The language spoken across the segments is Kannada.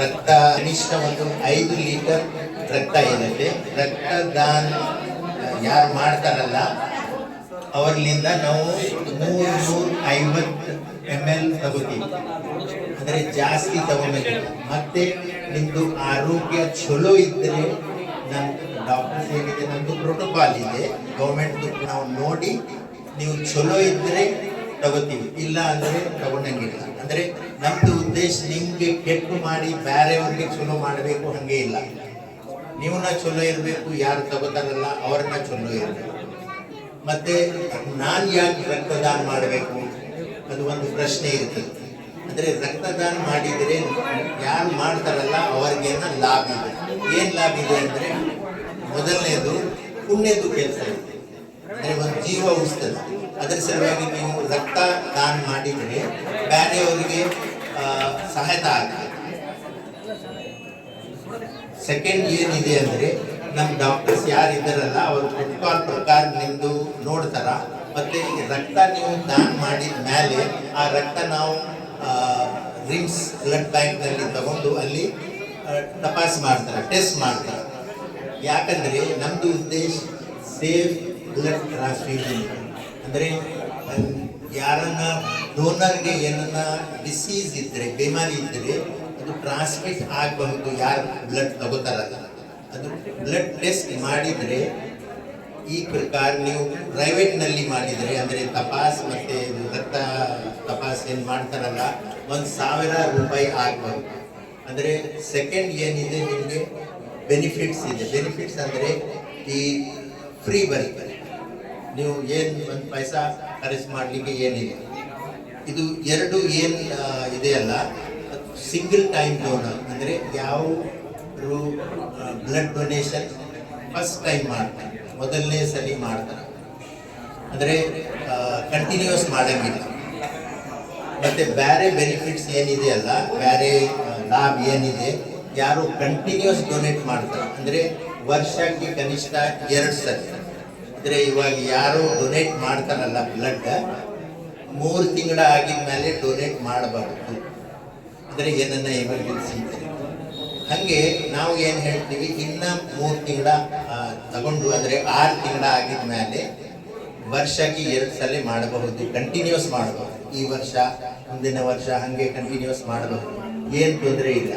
ರಕ್ತ ಕನಿಷ್ಠ ಒಂದು ಐದು ಲೀಟರ್ ರಕ್ತ ಇರುತ್ತೆ. ರಕ್ತದಾನ, ಯಾರು ಮಾಡ್ತಾರಲ್ಲ ಅವರಿಂದ ನಾವು ಮೂರು ನೂರ ಐವತ್ತು ಎಂ ಎಲ್ ತಗೋತೀವಿ. ಅಂದರೆ ಜಾಸ್ತಿ ತಗೋಬೇಕಿಲ್ಲ ಮತ್ತೆ ನಿಮ್ಮದು ಆರೋಗ್ಯ ಚಲೋ ಇದ್ದರೆ ನಮ್ಮ ಡಾಕ್ಟರ್ಸ್ ಏನಿದೆ ನಮ್ಮದು ಪ್ರೋಟೋಕಾಲ್ ಇದೆ. ಗೌರ್ಮೆಂಟ್ದು ನಾವು ನೋಡಿ, ನೀವು ಚಲೋ ಇದ್ದರೆ ತಗೋತೀವಿ. ಇಲ್ಲ ಅಂದರೆ ತಗೊಂಡಂಗಿಲ್ಲ. ಅಂದರೆ ನಮ್ದು ಉದ್ದೇಶ ನಿಮಗೆ ಕೆಟ್ಟು ಮಾಡಿ ಬೇರೆಯವ್ರಿಗೆ ಚಲೋ ಮಾಡಬೇಕು ಹಂಗೆ ಇಲ್ಲ. ನೀವನ್ನ ಚಲೋ ಇರಬೇಕು, ಯಾರು ತಗೋತಾರಲ್ಲ ಅವ್ರನ್ನ ಚಲೋ ಇರಬೇಕು. ಮತ್ತೆ ನಾನು ಯಾಕೆ ರಕ್ತದಾನ ಮಾಡಬೇಕು? ಅದು ಒಂದು ಪ್ರಶ್ನೆ ಇರ್ತದೆ. ಅಂದ್ರೆ ರಕ್ತದಾನ ಮಾಡಿದರೆ ಯಾರು ಮಾಡ್ತಾರಲ್ಲ ಅವ್ರಿಗೇನ ಲಾಭ ಇದೆ. ಏನು ಲಾಭ ಇದೆ ಅಂದ್ರೆ ಮೊದಲನೇದು ಪುಣ್ಯದ್ದು ಕೆಲಸ ಇದೆ. ಅಂದ್ರೆ ಒಂದು ಜೀವ ಉಳಿಸ್ತದೆ ಅದರ ಸಲುವಾಗಿ ನೀವು ರಕ್ತ ದಾನ ಮಾಡಿದರೆ ಬೇರೆಯವರಿಗೆ ಸಹಾಯತ ಆಗ್ತದೆ. ಸೆಕೆಂಡ್ ಏನಿದೆ ಅಂದರೆ ನಮ್ಮ ಡಾಕ್ಟರ್ಸ್ ಯಾರು ಇದ್ದಾರಲ್ಲ ಅವರು ಪ್ರೋಟೋಕಾಲ್ ಪ್ರಕಾರ ನಿಮ್ಮದು ನೋಡ್ತಾರ. ಮತ್ತು ಈಗ ರಕ್ತ ನೀವು ದಾನ ಮಾಡಿದ ಮೇಲೆ ಆ ರಕ್ತ ನಾವು ರಿಮ್ಸ್ ಬ್ಲಡ್ ಬ್ಯಾಂಕ್ನಲ್ಲಿ ತಗೊಂಡು ಅಲ್ಲಿ ತಪಾಸ್ ಮಾಡ್ತಾರೆ ಟೆಸ್ಟ್ ಮಾಡ್ತಾರೆ. ಯಾಕಂದರೆ ನಮ್ಮದು ಉದ್ದೇಶ ಸೇಫ್ ಬ್ಲಡ್ ಟ್ರಾನ್ಸ್ಫ್ಯೂಷನ್ ಅಂದರೆ ಯಾರನ್ನ ಡೋನರ್ಗೆ ಏನನ್ನ ಡಿಸೀಸ್ ಇದ್ದರೆ ಬಿಮಾರಿ ಇದ್ದರೆ ಅದು ಟ್ರಾನ್ಸ್ಮಿಟ್ ಆಗಬಹುದು, ಯಾರು ಬ್ಲಡ್ ತಗೋತಾರಲ್ಲ ಅದು ಬ್ಲಡ್ ಟೆಸ್ಟ್ ಮಾಡಿದರೆ, ಈ ಪ್ರಕಾರ ನೀವು ಪ್ರೈವೇಟ್ನಲ್ಲಿ ಮಾಡಿದರೆ, ಅಂದರೆ ತಪಾಸ್ ಮತ್ತು ರಕ್ತ ತಪಾಸ್ ಏನು ಮಾಡ್ತಾರಲ್ಲ, ಒಂದು ಸಾವಿರ ರೂಪಾಯಿ ಆಗಬಹುದು. ಅಂದರೆ ಸೆಕೆಂಡ್ ಏನಿದೆ, ನಿಮಗೆ ಬೆನಿಫಿಟ್ಸ್ ಇದೆ. ಬೆನಿಫಿಟ್ಸ್ ಅಂದರೆ ಈ ಫ್ರೀ ಬರುತ್ತೆ ನೀವು ಏನು ಒಂದು ಪೈಸಾ ಖರ್ಚು ಮಾಡಲಿಕ್ಕೆ ಏನಿದೆ ಇದು ಎರಡು ಏನು ಇದೆಯಲ್ಲ ಸಿಂಗಲ್ ಟೈಮ್ ಡೋನರ್ ಅಂದರೆ ಯಾವ ಬ್ಲಡ್ ಡೊನೇಷನ್ ಫಸ್ಟ್ ಟೈಮ್ ಮಾಡ್ತಾರೆ, ಮೊದಲನೇ ಸಲ ಮಾಡ್ತಾರೆ. ಅಂದರೆ ಕಂಟಿನ್ಯೂಸ್ ಮಾಡಂಗಿಲ್ಲ. ಮತ್ತೆ ಬೇರೆ ಬೆನಿಫಿಟ್ಸ್ ಏನಿದೆ ಅಲ್ಲ ಬೇರೆ ಲಾಭ ಏನಿದೆ, ಯಾರು ಕಂಟಿನ್ಯೂಸ್ ಡೊನೇಟ್ ಮಾಡ್ತಾರೆ. ಅಂದರೆ ವರ್ಷಕ್ಕೆ ಕನಿಷ್ಠ ಎರಡು ಸಲ. ಅಂದರೆ ಇವಾಗ ಯಾರು ಡೊನೇಟ್ ಮಾಡ್ತಾರಲ್ಲ ಬ್ಲಡ್ ಮೂರು ತಿಂಗಳ ಆಗಿದ ಮೇಲೆ ಡೊನೇಟ್ ಮಾಡಬಾರ್ದು. ಅಂದರೆ ಏನನ್ನ ಎಮರ್ಜೆನ್ಸಿ ಹಾಗೆ ನಾವು ಏನು ಹೇಳ್ತೀವಿ, ಇನ್ನ ಮೂರು ತಿಂಗಳ ತಗೊಂಡು ಅಂದರೆ ಆರು ತಿಂಗಳ ಆಗಿದ ಮೇಲೆ ವರ್ಷಕ್ಕೆ ಎರಡು ಸಲ ಮಾಡಬಹುದು ಕಂಟಿನ್ಯೂಸ್ ಮಾಡಬಹುದು. ಈ ವರ್ಷ, ಮುಂದಿನ ವರ್ಷ ಹಾಗೆ ಕಂಟಿನ್ಯೂಸ್ ಮಾಡಬಹುದು. ಏನು ತೊಂದರೆ ಇಲ್ಲ.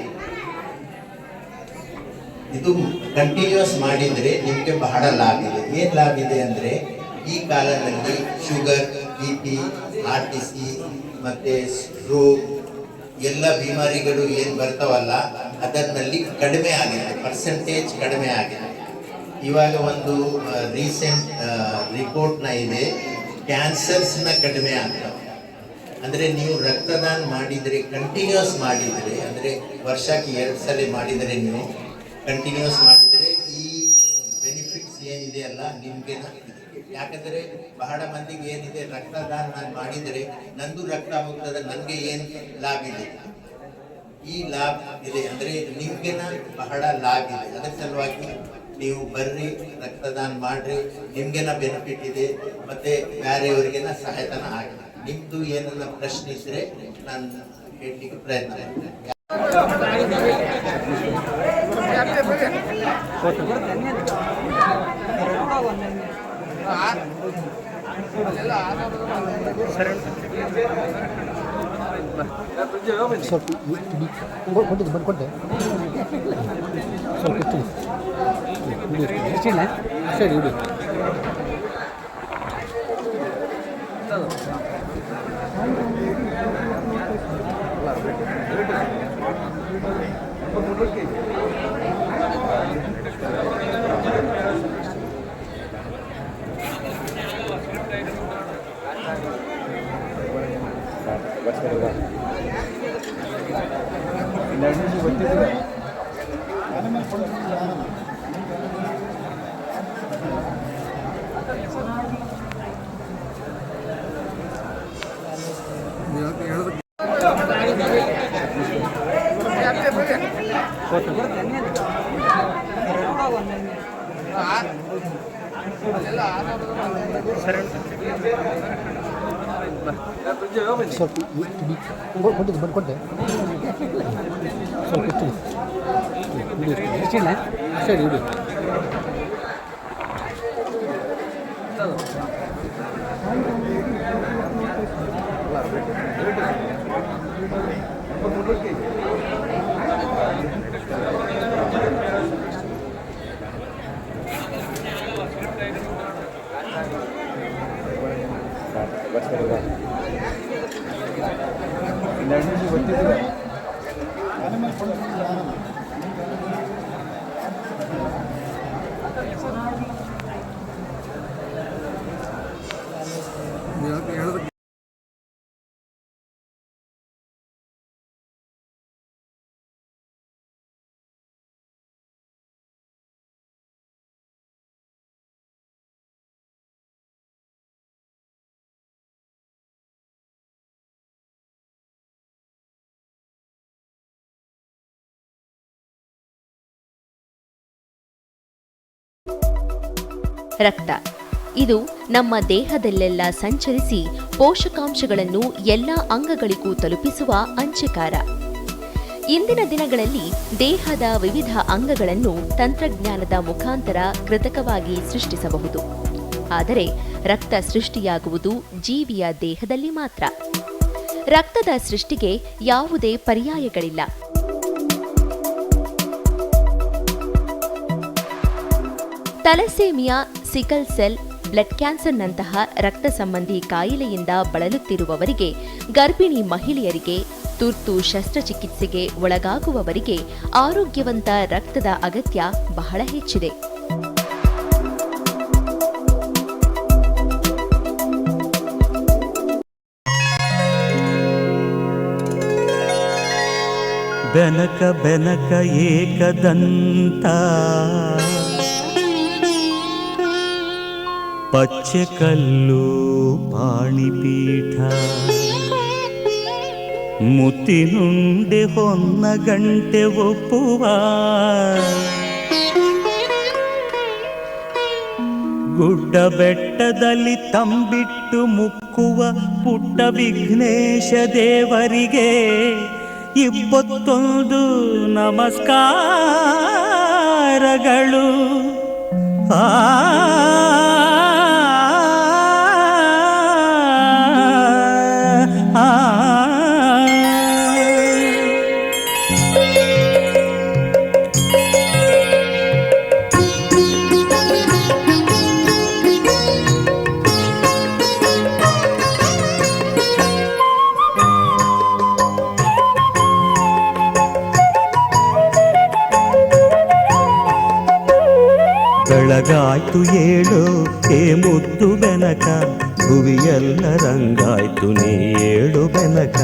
ಇದು ಕಂಟಿನ್ಯೂಸ್ ಮಾಡಿದರೆ ನಿಮಗೆ ಬಹಳ ಲಾಭ ಇದೆ. ಏನು ಲಾಭ ಇದೆ ಅಂದರೆ ಈ ಕಾಲದಲ್ಲಿ sugar, B P R T C ಮತ್ತು ಸ್ಟ್ರೋಕ್ ಎಲ್ಲ ಬಿಮಾರಿಗಳು ಏನು ಬರ್ತಾವಲ್ಲ ಅದರಲ್ಲಿ ಕಡಿಮೆ ಆಗಿದೆ ಪರ್ಸೆಂಟೇಜ್ ಕಡಿಮೆ ಆಗಿದೆ. ಇವಾಗ ಒಂದು ರೀಸೆಂಟ್ ರಿಪೋರ್ಟ್ನ ಇದೆ ಕ್ಯಾನ್ಸರ್ಸ್ನ ಕಡಿಮೆ ಆಗ್ತವೆ ಅಂದರೆ ನೀವು ರಕ್ತದಾನ ಮಾಡಿದರೆ ಕಂಟಿನ್ಯೂಸ್ ಮಾಡಿದರೆ, ಅಂದರೆ ವರ್ಷಕ್ಕೆ ಎರಡು ಸಲ ಮಾಡಿದರೆ ನೀವು ಕಂಟಿನ್ಯೂಸ್ ಮಾಡಿದರೆ ಅಲ್ಲ, ನಿಮಗೆ ಯಾಕಂದರೆ ಬಹಳ ಮಂದಿಗೆ ಏನಿದೆ, ರಕ್ತದಾನ ನಾನು ಮಾಡಿದರೆ ನಂದು ರಕ್ತ ಹೋಗ್ತದೆ ನನಗೆ ಏನು ಲಾಭ ಇದೆ? ಈ ಲಾಭ ಇದೆ. ಅಂದರೆ ನಿಮ್ಗೆನ ಬಹಳ ಲಾಭ ಇದೆ. ಅದರ ಸಲುವಾಗಿ ನೀವು ಬರ್ರಿ, ರಕ್ತದಾನ ಮಾಡ್ರಿ ನಿಮ್ಗೆನ ಬೆನಿಫಿಟ್ ಇದೆ, ಮತ್ತೆ ಬೇರೆಯವರಿಗೆನ ಸಹಾಯತನ ಆಗಿ ನಿಮ್ದು ಏನನ್ನ ಪ್ರಶ್ನಿಸಿದ್ರೆ ನಾನು ಹೇಳಲಿಕ್ಕೆ ಪ್ರಯತ್ನ ಸ್ವಲ್ಪ ಕೊಟ್ಟಿದ್ದು ಬಂದು ಸ್ವಲ್ಪ ಸರಿ. ಇಡಿ ಸರಿ ಸ್ವಲ್ಪ ಕೊಟ್ಟಿದ್ದು ಬಂದು ಕೊಟ್ಟೆ ಸ್ವಲ್ಪ ಇಡಿಲ್ಲ ಸರಿ. ಇಡಿ ಬಸ್ ರಕ್ತ. ಇದು ನಮ್ಮ ದೇಹದಲ್ಲೆಲ್ಲ ಸಂಚರಿಸಿ ಪೋಷಕಾಂಶಗಳನ್ನು ಎಲ್ಲ ಅಂಗಗಳಿಗೂ ತಲುಪಿಸುವ ಅಂಚೆಕಾರ. ಇಂದಿನ ದಿನಗಳಲ್ಲಿ ದೇಹದ ವಿವಿಧ ಅಂಗಗಳನ್ನು ತಂತ್ರಜ್ಞಾನದ ಮುಖಾಂತರ ಕೃತಕವಾಗಿ ಸೃಷ್ಟಿಸಬಹುದು. ಆದರೆ ರಕ್ತ ಸೃಷ್ಟಿಯಾಗುವುದು ಜೀವಿಯ ದೇಹದಲ್ಲಿ ಮಾತ್ರ. ರಕ್ತದ ಸೃಷ್ಟಿಗೆ ಯಾವುದೇ ಪರ್ಯಾಯಗಳಿಲ್ಲ. ತಲೆಸೇಮಿಯಾ ಸಿಕಲ್ ಸೆಲ್, ಬ್ಲಡ್ ಕ್ಯಾನ್ಸರ್ನಂತಹ ರಕ್ತ ಸಂಬಂಧಿ ಕಾಯಿಲೆಯಿಂದ ಬಳಲುತ್ತಿರುವವರಿಗೆ, ಗರ್ಭಿಣಿ ಮಹಿಳೆಯರಿಗೆ, ತುರ್ತು ಶಸ್ತ್ರಚಿಕಿತ್ಸೆಗೆ ಒಳಗಾಗುವವರಿಗೆ ಆರೋಗ್ಯವಂತ ರಕ್ತದ ಅಗತ್ಯ ಬಹಳ ಹೆಚ್ಚಿದೆ. ಬೆನಕ ಬೆನಕ ಏಕದಂತ ಪಚ್ಚೆ ಕಲ್ಲು ಪಾಣಿಪೀಠ. ಮುತ್ತಿನುಂಡೆ ಹೊನ್ನ ಗಂಟೆ ಒಪ್ಪುವ. ಗುಡ್ಡ ಬೆಟ್ಟದಲ್ಲಿ ತಂಬಿಟ್ಟು ಮುಕ್ಕುವ ಪುಟ್ಟ ವಿಘ್ನೇಶ ದೇವರಿಗೆ ಇಪ್ಪತ್ತೊಂದು ನಮಸ್ಕಾರಗಳು. ಆ, ಬೆಳಗಾಯ್ತು ಏಳು ಏ ಮುದ್ದು ಬೆನಕ ಭುವಿಯೆಲ್ಲ ರಂಗಾಯ್ತು ನೀ ಏಳು ಬೆನಕ